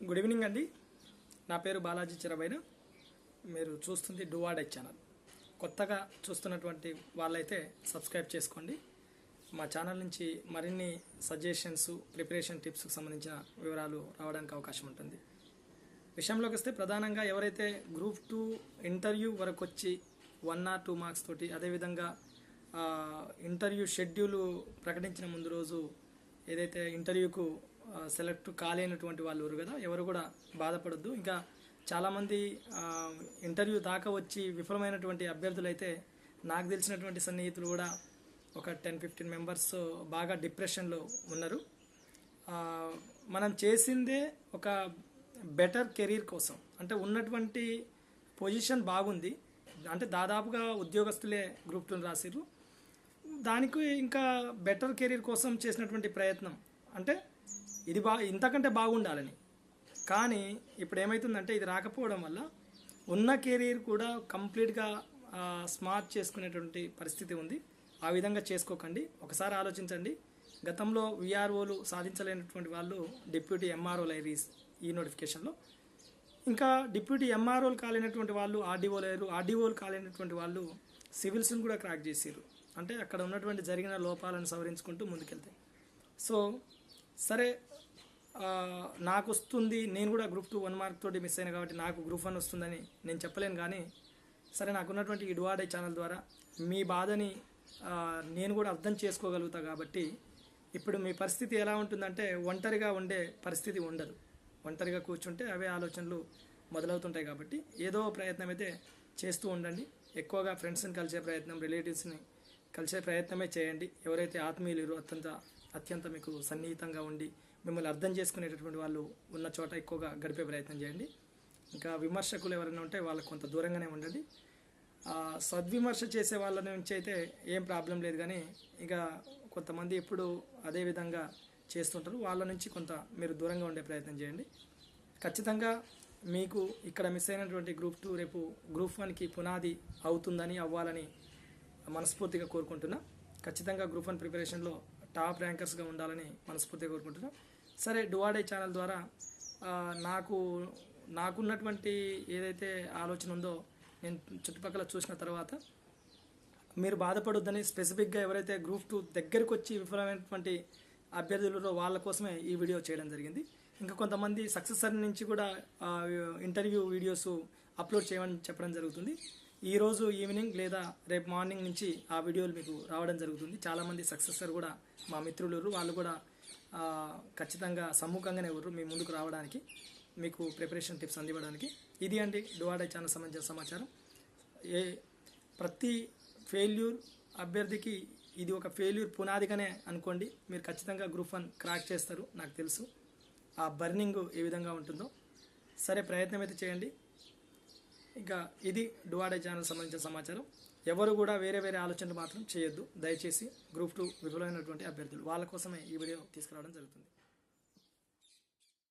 Good evening అండి. నా పేరు బాలాజీ చిరబైన. మీరు చూస్తుంది డువాడెక్ ఛానల్. కొత్తగా చూస్తున్నటువంటి వాళ్ళైతే సబ్స్క్రైబ్ చేసుకోండి. మా ఛానల్ నుంచి మరిన్ని సజెషన్స్ ప్రిపరేషన్ టిప్స్కి సంబంధించిన వివరాలు రావడానికి అవకాశం ఉంటుంది. విషయంలోకి వస్తే ప్రధానంగా ఎవరైతే గ్రూప్ టూ ఇంటర్వ్యూ వరకు వచ్చి వన్ ఆర్ టూ మార్క్స్ తోటి అదేవిధంగా ఇంటర్వ్యూ షెడ్యూల్ ప్రకటించిన ముందు రోజు ఏదైతే ఇంటర్వ్యూకు సెలెక్ట్ కాలేనటువంటి వాళ్ళు ఎవరు కదా ఎవరు కూడా బాధపడద్దు. ఇంకా చాలామంది ఇంటర్వ్యూ దాకా వచ్చి విఫలమైనటువంటి అభ్యర్థులు అయితే నాకు తెలిసినటువంటి సన్నిహితులు కూడా ఒక టెన్ ఫిఫ్టీన్ మెంబర్స్ బాగా డిప్రెషన్లో ఉన్నారు. మనం చేసిందే ఒక బెటర్ కెరీర్ కోసం. అంటే ఉన్నటువంటి పొజిషన్ బాగుంది. అంటే దాదాపుగా ఉద్యోగస్తులే గ్రూప్ టూ రాసిర్రు. దానికి ఇంకా బెటర్ కెరీర్ కోసం చేసినటువంటి ప్రయత్నం. అంటే ఇది బా ఇంతకంటే బాగుండాలని. కానీ ఇప్పుడు ఏమవుతుందంటే ఇది రాకపోవడం వల్ల ఉన్న కెరీర్ కూడా కంప్లీట్గా స్మార్ట్ చేసుకునేటువంటి పరిస్థితి ఉంది. ఆ విధంగా చేసుకోకండి. ఒకసారి ఆలోచించండి. గతంలో విఆర్ఓలు సాధించలేనటువంటి వాళ్ళు డిప్యూటీ ఎంఆర్ఓలు లైరీస్ ఈ నోటిఫికేషన్లో. ఇంకా డిప్యూటీ ఎంఆర్ఓలు కాలేనటువంటి వాళ్ళు ఆర్డీఓలు అయ్యారు. ఆర్డీఓలు కాలేనటువంటి వాళ్ళు సివిల్స్ని కూడా క్రాక్ చేసారు అంటే అక్కడ ఉన్నటువంటి జరిగిన లోపాలను సవరించుకుంటూ ముందుకెళ్తాయి సో సరే నాకు వస్తుంది నేను కూడా గ్రూప్ టూ వన్ మార్క్ తోటి మిస్ అయినా కాబట్టి నాకు గ్రూప్ వన్ వస్తుందని నేను చెప్పలేను కానీ సరే నాకున్నటువంటి ఇడువాడే ఛానల్ ద్వారా మీ బాధని నేను కూడా అర్థం చేసుకోగలుగుతా కాబట్టి ఇప్పుడు మీ పరిస్థితి ఎలా ఉంటుందంటే ఒంటరిగా ఉండే పరిస్థితి ఉండదు. ఒంటరిగా కూర్చుంటే అవే ఆలోచనలు మొదలవుతుంటాయి కాబట్టి ఏదో ప్రయత్నం అయితే చేస్తూ ఉండండి. ఎక్కువగా ఫ్రెండ్స్ని కలిసే ప్రయత్నం రిలేటివ్స్ని కలిసే ప్రయత్నమే చేయండి. ఎవరైతే ఆత్మీయులు అత్యంత అత్యంత మీకు సన్నిహితంగా ఉండి మిమ్మల్ని అర్థం చేసుకునేటటువంటి వాళ్ళు ఉన్న చోట ఎక్కువగా గడిపే ప్రయత్నం చేయండి. ఇంకా విమర్శకులు ఎవరైనా ఉంటే వాళ్ళకు కొంత దూరంగానే ఉండండి. సద్విమర్శ చేసే వాళ్ళ నుంచి అయితే ఏం ప్రాబ్లం లేదు కానీ ఇక కొంతమంది ఎప్పుడు అదే విధంగా చేస్తుంటారు. వాళ్ళ నుంచి కొంత మీరు దూరంగా ఉండే ప్రయత్నం చేయండి. ఖచ్చితంగా మీకు ఇక్కడ మిస్ అయినటువంటి గ్రూప్ టూ రేపు గ్రూప్ వన్కి పునాది అవుతుందని అవ్వాలని మనస్ఫూర్తిగా కోరుకుంటున్నా. ఖచ్చితంగా గ్రూప్ వన్ ప్రిపరేషన్లో టాప్ ర్యాంకర్స్గా ఉండాలని మనస్ఫూర్తిగా కోరుకుంటున్నాం. సరే డువాడే ఛానల్ ద్వారా నాకు నాకున్నటువంటి ఏదైతే ఆలోచన ఉందో నేను చుట్టుపక్కల చూసిన తర్వాత మీరు బాధపడొద్దని స్పెసిఫిక్గా ఎవరైతే గ్రూప్ టూ దగ్గరకు వచ్చి విఫలమైనటువంటి అభ్యర్థులలో వాళ్ళ కోసమే ఈ వీడియో చేయడం జరిగింది. ఇంకా కొంతమంది సక్సెసర్ నుంచి కూడా ఇంటర్వ్యూ వీడియోస్ అప్లోడ్ చేయమని చెప్పడం జరుగుతుంది. ఈరోజు ఈవినింగ్ లేదా రేపు మార్నింగ్ నుంచి ఆ వీడియోలు మీకు రావడం జరుగుతుంది. చాలామంది సక్సెసర్ కూడా మా మిత్రులు వాళ్ళు కూడా ఖచ్చితంగా సమ్ముఖంగానే ఎవరు మీ ముందుకు రావడానికి మీకు ప్రిపరేషన్ టిప్స్ అందివ్వడానికి. ఇది అండి డువాడే ఛానల్ సంబంధించిన సమాచారం. ఏ ప్రతి ఫెయిల్యూర్ అభ్యర్థికి ఇది ఒక ఫెయిల్యూర్ పునాదిగానే అనుకోండి. మీరు ఖచ్చితంగా గ్రూప్ వన్ క్రాక్ చేస్తారు నాకు తెలుసు. ఆ బర్నింగ్ ఏ విధంగా ఉంటుందో. సరే ప్రయత్నం అయితే చేయండి. ఇంకా ఇది డువాడే ఛానల్ సంబంధించిన సమాచారం. ఎవరు కూడా వేరే వేరే ఆలోచనలు మాత్రం చేయొద్దు. దయచేసి గ్రూప్ టూ విఫలమైనటువంటి అభ్యర్థులు వాళ్ళ కోసమే ఈ వీడియో తీసుకురావడం జరుగుతుంది.